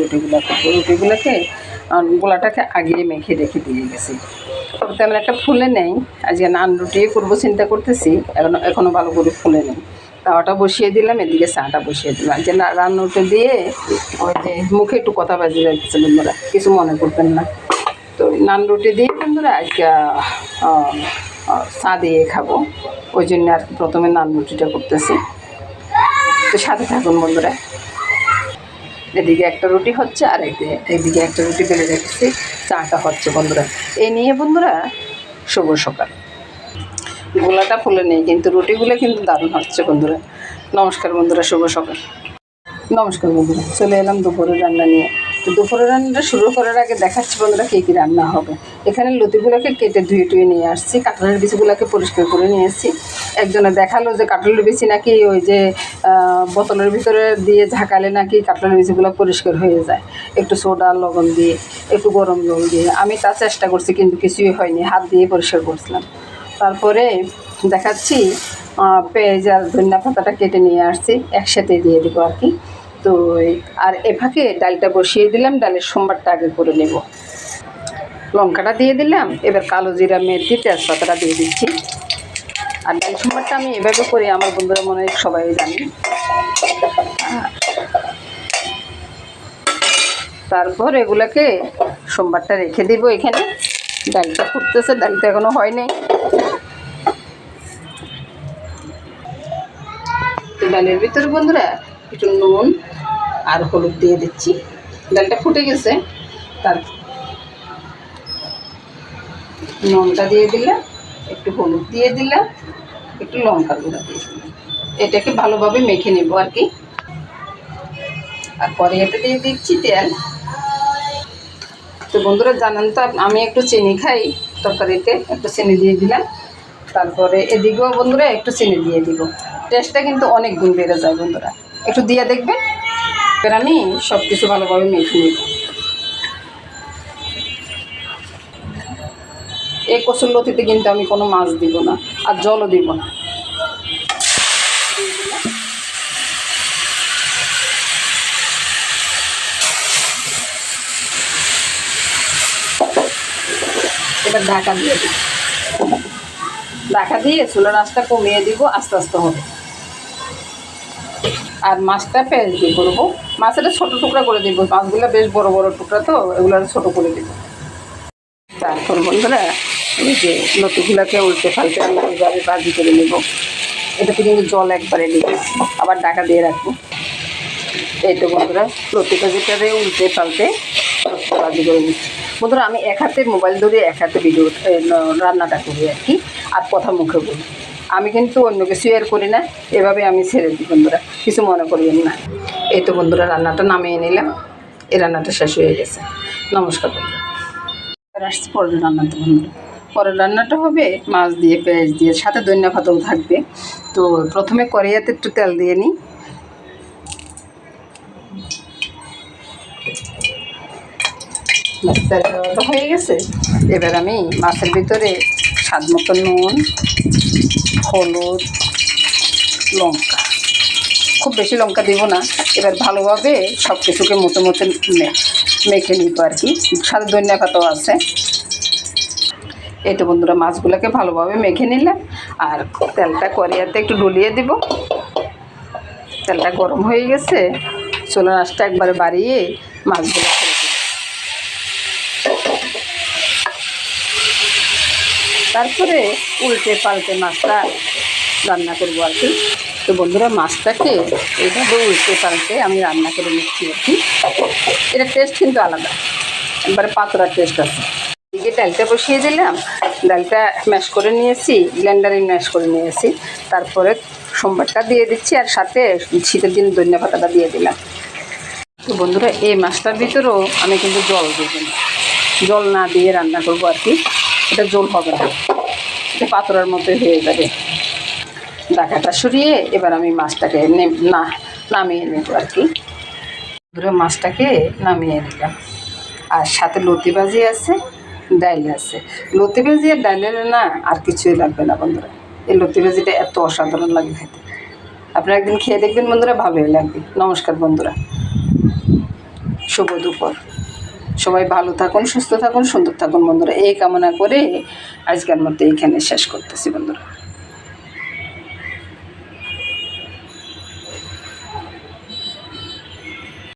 রুটিগুলো করব রুটিগুলোকে গোলাটাকে আগিয়ে মেখে রেখে দিয়ে গেছি। তবে তেমন একটা ফুলে নেই। আজকে নান রুটি করব চিন্তা করতেছি। এখনও এখনও ভালো করে ফুলে নেই। তাওয়াটা বসিয়ে দিলাম, এদিকে চাটা বসিয়ে দিলাম। যে না রান্নাটা দিয়ে ওই যে মুখে একটু কথা বাজে যাচ্ছে বন্ধুরা, কিছু মনে করবেন না। তো নান রুটি দিয়ে বন্ধুরা আজকে চা দিয়ে খাব। ওই জন্য আর প্রথমে নান রুটিটা করতেছি। তো সাথে থাকুন বন্ধুরা। এদিকে একটা রুটি হচ্ছে আর এদিকে একটা রুটি বেলে রেখেছি। চাটা হচ্ছে বন্ধুরা। এই নিয়ে বন্ধুরা শুভ সকাল। গোলাটা ফুলে নেই, কিন্তু রুটিগুলো কিন্তু দারুণ হচ্ছে বন্ধুরা। নমস্কার বন্ধুরা, শুভ সকাল। নমস্কার বন্ধুরা, চলে এলাম দুপুরের রান্না নিয়ে। তো দুপুরের রান্নাটা শুরু করার আগে দেখাচ্ছি বন্ধুরা কী কী রান্না হবে। এখানে লতিগুলোকে কেটে ধুয়ে টুয়ে নিয়ে আসছি, কাঁঠালের বিচিগুলোকে পরিষ্কার করে নিয়ে এসেছি। একজনে দেখাল যে কাঁঠালের বিচি নাকি ওই যে বোতলের ভিতরে দিয়ে ঝাঁকালে নাকি কাঁঠালের বিচিগুলো পরিষ্কার হয়ে যায়। একটু সোডা, লবণ দিয়ে, একটু গরম জল দিয়ে। আমি তা চেষ্টা করছি কিন্তু কিছুই হয়নি, হাত দিয়ে পরিষ্কার করছিলাম। তারপরে দেখাচ্ছি পেঁয়াজ আর ধনিয়া পাতাটা কেটে নিয়ে আসছি, একসাথে দিয়ে দেবো আর কি। তো আর এ ফাঁকে ডালটা বসিয়ে দিলাম, ডালের সোমবারটা আগে করে নেব। লঙ্কাটা দিয়ে দিলাম, এবার কালো জিরা, মেথি, তেজপাতাটা দিয়ে দিচ্ছি। আর ডাল সোমবারটা আমি এভাবে করি, আমার বন্ধুরা মনে হয় সবাই জানি। তারপর এগুলোকে সোমবারটা রেখে দিব এখানে। ডালটা ফুটতেছে ডালটা এখনও হয় নাই। ডালের ভিতরে বন্ধুরা একটু নুন আর হলুদ দিয়ে দিচ্ছি। ডালটা ফুটে গেছে। তার নুনটা দিয়ে দিলাম, একটু হলুদ দিয়ে দিলাম, একটু লঙ্কা গুঁড়া দিয়ে দিলাম। এটাকে ভালোভাবে মেখে নেব আর কি। আর পরে এটা দিয়ে দিচ্ছি তেল। তো বন্ধুরা জানেন তো, আমি একটু চিনি খাই তরকারিতে, একটু চিনি দিয়ে দিলাম। তারপরে এদিকেও বন্ধুরা একটু চিনি দিয়ে দিব। টেস্টটা কিন্তু অনেক গুণ বেড়ে যায় বন্ধুরা। একটু দিয়ে দেখবেন আমি সব কিছু ভালোভাবে মেখে নিব। এই কচুর লতিতে কিন্তু আমি কোনো মাছ দিব না, আর জলও দিব না। এবার ঢাকা দিয়ে দিব। ঢাকা দিয়ে চুলার আঁচটা কমিয়ে দিব, আস্তে আস্তে হবে। আর মাছটা পেঁয়াজ দিয়ে করব। মাছটা ছোটো টুকরা করে দিব। মাছগুলো বেশ বড় বড় টুকরা তো, এগুলো ছোটো করে দিব। তারপর বন্ধুরা, এই যে লতিগুলোকে উল্টে ফালতে আমি ভাজি করে নেব। এটাতে কিন্তু জল একবারে নিব আবার ডাকা দিয়ে রাখব। এই তো বন্ধুরা লতি ভাজিটারে উল্টে পাল্টে ভাজি করে নিচ্ছি। বন্ধুরা, আমি এক হাতে মোবাইল ধরে এক হাতে ভিডিও রান্নাটা করি আর কি। আর কথা মুখে বলি। আমি কিন্তু অন্য কিছু আর করি না, এভাবে আমি ছেড়ে দিই বন্ধুরা, কিছু মনে করিয়েন না। এই তো বন্ধুরা, রান্নাটা নামিয়ে নিলাম, এই রান্নাটা শেষ হয়ে গেছে। নমস্কার বন্ধুরা। আসছি পরের রান্নাতে বন্ধুরা। পরের রান্নাটা হবে মাছ দিয়ে, পেঁয়াজ দিয়ে, সাথে ধনিয়া পাতাও থাকবে। তো প্রথমে কড়াইয়াতে একটু তেল দিয়ে নিই। হয়ে গেছে। এবার আমি মাছের ভিতরে স্বাদ মতো নুন, হলুদ, লঙ্কা। খুব বেশি লঙ্কা দেবো না, এবার ভালোভাবে সব কিছুকে মতো মতো মেখে নিব আর কি। সাথে ধনিয়া পাতাও আছে। তো বন্ধুরা মাছগুলোকে ভালোভাবে মেখে নিলাম, আর তেলটা করিয়াতে একটু ডলিয়ে দিব। তেলটা গরম হয়ে গেছে, চুলার আঁচটা একবারে বাড়িয়ে মাছগুলো ছেড়ে দিব তারপরে উল্টে পাল্টে মাছটা রান্না করব আর কি। তো বন্ধুরা, মাছটাকে এইভাবে উল্টে পাল্টে আমি রান্না করে নিচ্ছি আর কি। এটা টেস্ট কিন্তু আলাদা। একবারে পাতলার টেস্ট আছে। এদিকে ডালটা বসিয়ে দিলাম, ডালটা ম্যাশ করে নিয়েছি ব্লেন্ডারে ম্যাশ করে নিয়েছি। তারপরে সোমবারটা দিয়ে দিচ্ছি আর সাথে শীতের দিন ধনিয়া পাতাটা দিয়ে দিলাম। তো বন্ধুরা, এই মাছটার ভিতরেও আমি কিন্তু জল দেবো জল না দিয়ে রান্না করব আর কি। এটা জল হবে না। এটা পাতলার মতোই হয়ে যাবে। ডাকাটা সরিয়ে এবার আমি মাছটাকে নে- নামিয়ে নেব আর কি। ধরে মাছটাকে নামিয়ে নিলাম। আর সাথে লতি ভাজি আছে, ডাইল আছে। লতি ভাজি আর ডাইলের না আর কিছুই লাগবে না বন্ধুরা। এই লতি ভাজিটা এত অসাধারণ লাগে খেতে। আপনারা একদিন খেয়ে দেখবেন বন্ধুরা, ভালোই লাগবে। নমস্কার বন্ধুরা। শুভ দুপুর। সবাই ভালো থাকুন, সুস্থ থাকুন, সুন্দর থাকুন বন্ধুরা। এই কামনা করে আজকের মতো এইখানে শেষ করতেছি বন্ধুরা।